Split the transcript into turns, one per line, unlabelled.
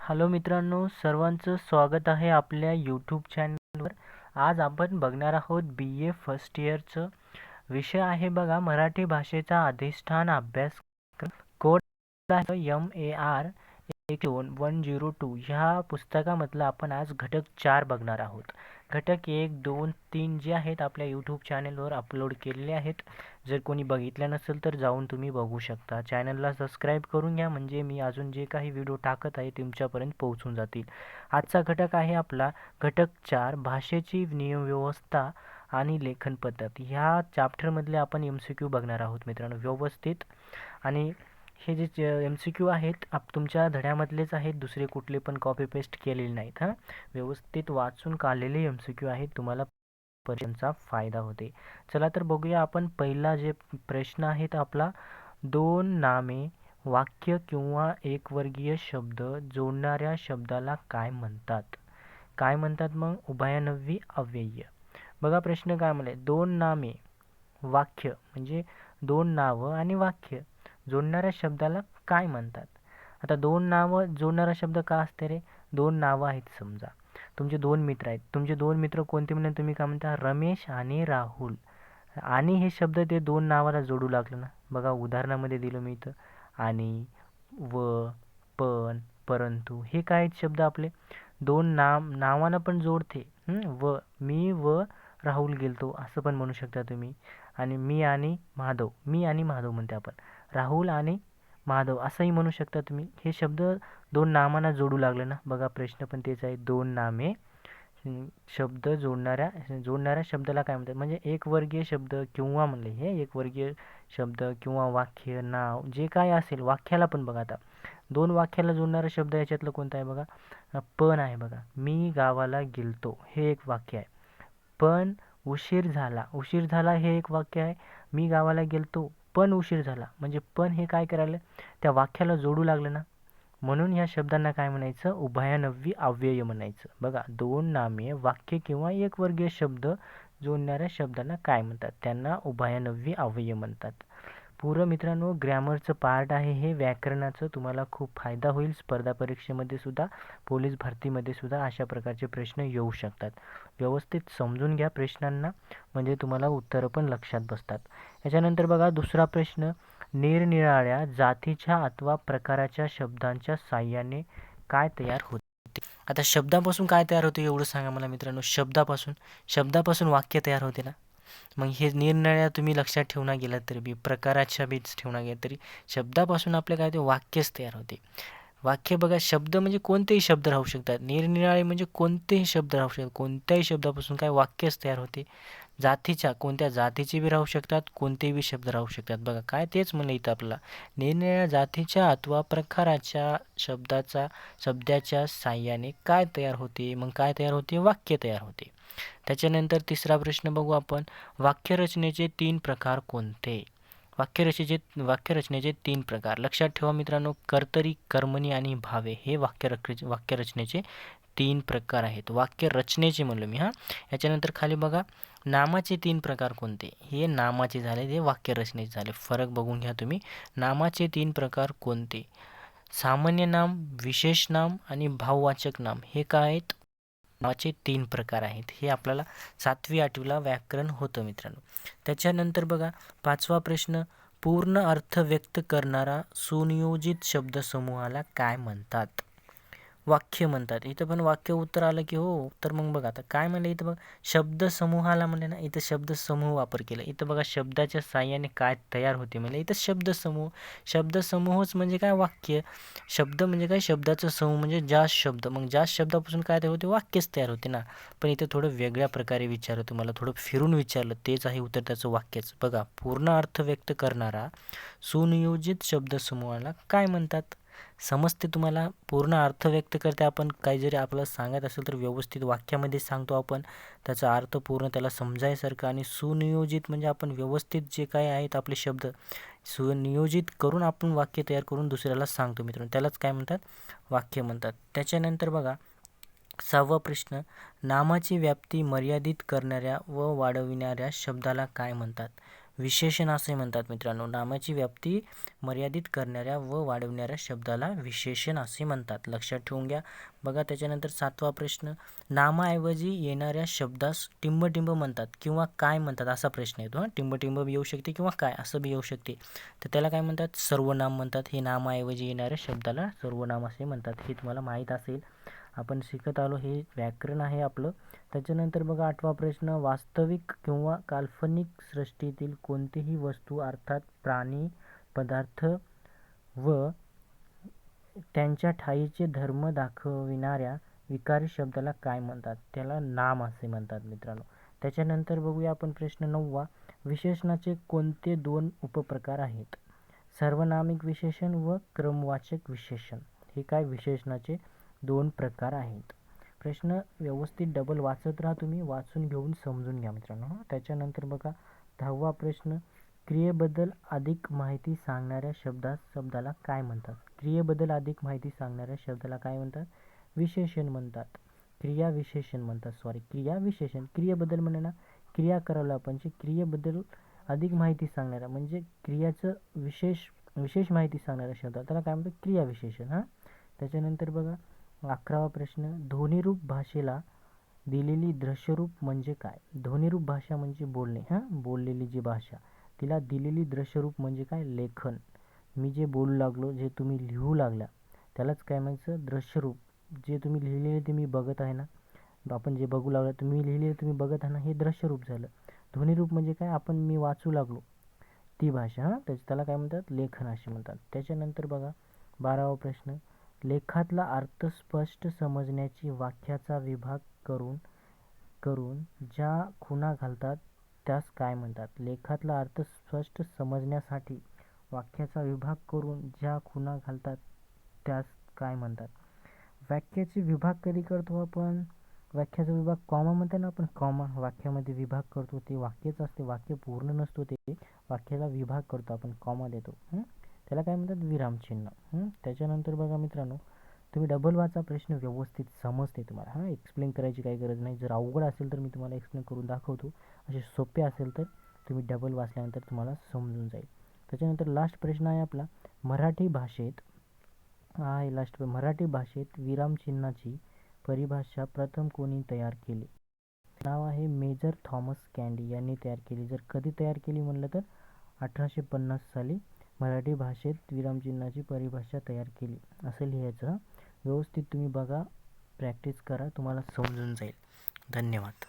Hello मित्रांनो सर्वांचं स्वागत आहे आपल्या यूट्यूब चॅनलवर आज आपण बघणार आहोत बी ए फर्स्ट इयरचं विषय आहे बघा मराठी भाषेचा अधिष्ठान अभ्यास कोड एम ए आर एक दोन वन झिरो टू. ह्या पुस्तकामधला आपण आज घटक चार बघणार आहोत. घटक एक दोन तीन जे आहेत आपल्या यूट्यूब चॅनलवर अपलोड केलेले आहेत. जर कोणी बघितलं नसेल तर जाऊन तुम्ही बघू शकता. चॅनलला सबस्क्राईब करून घ्या म्हणजे मी अजून जे काही व्हिडिओ टाकत आहे तुमच्यापर्यंत पोहोचून जातील. आजचा घटक आहे आपला घटक चार भाषेची नियमव्यवस्था आणि लेखन पद्धत. ह्या चॅप्टरमधले आपण एम सी क्यू बघणार आहोत मित्रांनो व्यवस्थित. आणि हे जे एम सी क्यू आहेत आप तुमच्या धड्यामधलेच आहेत दुसरे कुठले पण कॉपी पेस्ट केलेले नाहीत हां? व्यवस्थित वाचून काढलेले एम सी क्यू आहेत तुम्हाला पर्यंतचा फायदा होते. चला तर बघूया आपण पहिला जे प्रश्न आहेत आपला दोन नामे वाक्य किंवा एकवर्गीय शब्द जोडणाऱ्या शब्दाला काय म्हणतात? काय म्हणतात मग? उभयानव्वी अव्यय बघा प्रश्न काय म्हणले दोन नामे वाक्य म्हणजे दोन नावं आणि वाक्य. जोडणाऱ्या शब्दाला काय म्हणतात? आता दोन नावं जोडणारा शब्द का असते रे? दोन नावं आहेत समजा. तुमचे दोन मित्र आहेत. तुमचे दोन मित्र कोणते म्हणून तुम्ही काय म्हणता? रमेश आणि राहुल. आणि हे शब्द ते दोन नावाला जोडू लागलं ना? बघा उदाहरणामध्ये दिलं मी इथं. आणि व पण परंतु हे काय आहेत शब्द आपले? दोन नाम नावानं पण जोडते. व मी व राहुल गेलतो. असं पण म्हणू शकता तुम्ही. आणि मी आणि माधव. मी आणि माधव म्हणते आपण. राहुल आणि माधव असंही म्हणू शकता तुम्ही. हे शब्द दोन नामांना जोडू लागले ना. बघा प्रश्न पण तेच आहे. दोन नामे शब्द जोडणाऱ्या जोडणाऱ्या शब्दाला काय म्हणतात? म्हणजे एक वर्गीय शब्द किंवा म्हणले हे एक वर्गीय शब्द किंवा वाक्य नाव जे काय असेल वाक्याला पण बघा आता. दोन वाक्याला जोडणारा शब्द याच्यातलं कोणता आहे बघा? पण आहे बघा. मी गावाला गेलतो हे एक वाक्य आहे. पण उशीर झाला. उशीर झाला हे एक वाक्य आहे. मी गावाला गेलतो पण उशीर झाला. म्हणजे पण हे काय करायला? त्या वाक्याला जोडू लागलं ना? म्हणून ह्या शब्दांना काय म्हणायचं? उभयानव्वी अव्यय म्हणायचं. बघा दोन नामे वाक्य किंवा एक वर्गीय शब्द जोडणाऱ्या शब्दांना काय म्हणतात? त्यांना उभयानव्वी अव्यय म्हणतात. पुरं मित्रांनो ग्रॅमरचं पार्ट आहे हे. व्याकरणाचं तुम्हाला खूप फायदा होईल. स्पर्धा परीक्षेमध्ये सुद्धा पोलीस भरतीमध्ये सुद्धा अशा प्रकारचे प्रश्न येऊ शकतात. व्यवस्थित समजून घ्या प्रश्नांना. म्हणजे तुम्हाला उत्तरं पण लक्षात बसतात. याच्यानंतर बघा दुसरा प्रश्न. निरनिराळ्या जातीच्या अथवा प्रकाराच्या शब्दांच्या साह्याने काय तयार होते? आता शब्दापासून काय तयार होते एवढं सांगा मला मित्रांनो. शब्दापासून. शब्दापासून वाक्य तयार होते ना? मग हे निरनिळ्या तुम्ही लक्षात ठेवणं गेलं तरी बी प्रकाराच्या बीच ठेवणं गेलं तरी शब्दापासून आपले काय ते वाक्यच तयार होते. वाक्य बघा शब्द म्हणजे कोणतेही शब्द राहू शकतात. निरनिराळे म्हणजे कोणतेही शब्द राहू शकतात. कोणत्याही शब्दापासून काय वाक्यच तयार होते. जातीच्या कोणत्या जातीचे बी राहू शकतात कोणतेही बी शब्द राहू शकतात. बघा काय तेच म्हणलं इथं आपला. निरनिराळ्या जातीच्या अथवा प्रकाराच्या शब्दाचा शब्दाच्या साह्याने काय तयार होते? मग काय तयार होते? वाक्य तयार होते. त्याच्यानंतर तिसरा प्रश्न बघू आपण. वाक्यरचनेचे तीन प्रकार कोणते? वाक्यरचनेचे वाक्यरचनेचे तीन प्रकार. लक्षात ठेवा मित्रांनो कर्तरी कर्मणी आणि भावे हे वाक्यरच वाक्यरचनेचे तीन प्रकार आहेत. वाक्यरचनेचे म्हणलो मी हां. याच्यानंतर खाली बघा. नामाचे तीन प्रकार कोणते? हे नामाचे झाले ते वाक्यरचनेचे झाले. फरक बघून घ्या तुम्ही. नामाचे तीन प्रकार कोणते? सामान्य नाम विशेष नाम आणि भाववाचक नाम. हे काय आहेत? नावाचे तीन प्रकार आहेत. हे आपल्याला सातवी आठवीला व्याकरण होतं मित्रांनो. त्याच्यानंतर बघा पाचवा प्रश्न. पूर्ण अर्थ व्यक्त करणारा सुनियोजित शब्दसमूहाला काय म्हणतात? वाक्य म्हणतात. इथं पण वाक्य उत्तर आलं की हो तर मग बघा. आता काय म्हणलं इथं बघ? शब्दसमूहाला म्हणले ना इथं शब्दसमूह वापर केला. इथं बघा शब्दाच्या साह्याने काय तयार होते म्हणजे इथं शब्दसमूह शब्दसमूहच म्हणजे काय वाक्य? शब्द म्हणजे काय? शब्दाचं समूह म्हणजे जास्त शब्द. मग जास्त शब्दापासून काय तयार होते? वाक्यच तयार होते ना. पण इथं थोडं वेगळ्या प्रकारे विचारलं तुम्हाला. थोडं फिरून विचारलं. तेच आहे उत्तर त्याचं वाक्यच. बघा पूर्ण अर्थ व्यक्त करणारा सुनियोजित शब्दसमूहाला काय म्हणतात? समजते तुम्हाला पूर्ण अर्थ व्यक्त करते. आपण काही जरी आपल्याला सांगत असेल तर व्यवस्थित वाक्यामध्ये सांगतो आपण. त्याचा अर्थ पूर्ण त्याला समजायसारखं आणि सुनियोजित म्हणजे आपण व्यवस्थित जे काय आहेत आपले शब्द सुनियोजित करून आपण वाक्य तयार करून दुसऱ्याला सांगतो मित्रांनो. त्यालाच काय म्हणतात? वाक्य म्हणतात. त्याच्यानंतर बघा सहावा प्रश्न नामाची व्याप्ती मर्यादित करणाऱ्या व वाढविणाऱ्या शब्दाला काय म्हणतात? विशेषण असे म्हणतात मित्रांनो. नामाची व्याप्ती मर्यादित करणाऱ्या व वाढवणाऱ्या शब्दाला विशेषण असे म्हणतात. लक्षात ठेवून घ्या. बघा त्याच्यानंतर सातवा प्रश्न. नामाऐवजी येणाऱ्या शब्दास टिंबटिंब म्हणतात किंवा काय म्हणतात असा प्रश्न येतो हां. टिंबटिंब बी येऊ शकते किंवा काय असं बी येऊ शकते. तर त्याला काय म्हणतात? सर्वनाम म्हणतात. हे नामाऐवजी येणाऱ्या शब्दाला सर्वनाम असे म्हणतात. हे तुम्हाला माहीत असेल. आपण शिकत आलो हे व्याकरण आहे आपलं. त्याच्यानंतर बघा आठवा प्रश्न वास्तविक किंवा काल्पनिक सृष्टीतील कोणतीही वस्तू अर्थात प्राणी पदार्थ व त्यांच्या ठाईचे धर्म दाखविणाऱ्या विकारी शब्दाला काय म्हणतात? त्याला नाम असे म्हणतात मित्रांनो. त्याच्यानंतर बघूया आपण प्रश्न नववा. विशेषणाचे कोणते दोन उपप्रकार आहेत? सर्वनामिक विशेषण व क्रमवाचक विशेषण. हे काय विशेषणाचे? दोन प्रकार आहेत. प्रश्न व्यवस्थित डबल वाचत राहा तुम्ही वाचून घेऊन समजून घ्या मित्रांनो. त्याच्यानंतर बघा दहावा प्रश्न क्रियेबद्दल अधिक माहिती सांगणाऱ्या शब्दास शब्दाला काय म्हणतात? क्रियेबद्दल अधिक माहिती सांगणाऱ्या शब्दाला काय म्हणतात? विशेषण म्हणतात. क्रिया विशेषण म्हणतात सॉरी क्रिया विशेषण क्रियेबद्दल म्हणजे ना क्रिया करावं आपण जे क्रियेबद्दल अधिक माहिती सांगणाऱ्या म्हणजे क्रियाचं विशेष विशेष माहिती सांगणाऱ्या शब्द त्याला काय म्हणतात? क्रिया विशेषण हां? त्याच्यानंतर बघा अकरावा प्रश्न ध्वनिरूप भाषेला दिलेली दृश्यरूप म्हणजे काय? ध्वनिरूप भाषा म्हणजे बोलणे हां? बोललेली जी भाषा तिला दिलेली दृश्यरूप म्हणजे काय? लेखन. मी जे बोलू लागलो जे तुम्ही लिहू लागला त्यालाच काय म्हणायचं? दृश्यरूप. जे तुम्ही लिहिलेले ते मी बघत आहे ना आपण जे बघू लागलो तुम्ही लिहिलेलं तुम्ही बघत आहे ना हे दृश्यरूप झालं. ध्वनिरूप म्हणजे काय? आपण मी वाचू लागलो. ती भाषा हां? त्याच त्याला काय म्हणतात? लेखन असे म्हणतात. त्याच्यानंतर बघा बारावा प्रश्न लेखातला अर्थ स्पष्ट समजण्याची वाक्याचा विभाग करून करून ज्या खुणा घालतात त्यास काय म्हणतात? लेखातला अर्थ स्पष्ट समजण्यासाठी वाक्याचा विभाग करून ज्या खुणा घालतात त्यास काय म्हणतात? वाक्याचे विभाग कधी करतो आपण? वाक्याचा विभाग कॉमा म्हणते ना आपण कॉमा. वाक्यामध्ये विभाग करतो ते वाक्यच असते वाक्य पूर्ण नसतो ते. वाक्याला विभाग करतो आपण कॉमा देतो. त्याला काय म्हणतात? विरामचिन्ह त्याच्यानंतर बघा मित्रांनो तुम्ही डबल वाचा प्रश्न व्यवस्थित समजते तुम्हाला. हां? एक्सप्लेन करायची काही गरज नाही. जर अवघड असेल तर मी तुम्हाला एक्सप्लेन करून दाखवतो. असे सोपे असेल तर तुम्ही डबल वाचल्यानंतर तुम्हाला समजून जाईल. त्याच्यानंतर लास्ट प्रश्न आहे आपला. मराठी भाषेत हा आहे लास्ट मराठी भाषेत विरामचिन्हाची परिभाषा प्रथम कोणी तयार केली? नाव आहे मेजर थॉमस कॅन्डी. यांनी तयार केली. जर कधी तयार केली म्हणलं तर? अठराशे पन्नास साली मराठी भाषेत विरामचिन्हाची परिभाषा तयार केली. असं लिहायचं. व्यवस्थित तुम्ही बघा प्रॅक्टिस करा तुम्हाला समजून जाईल. धन्यवाद.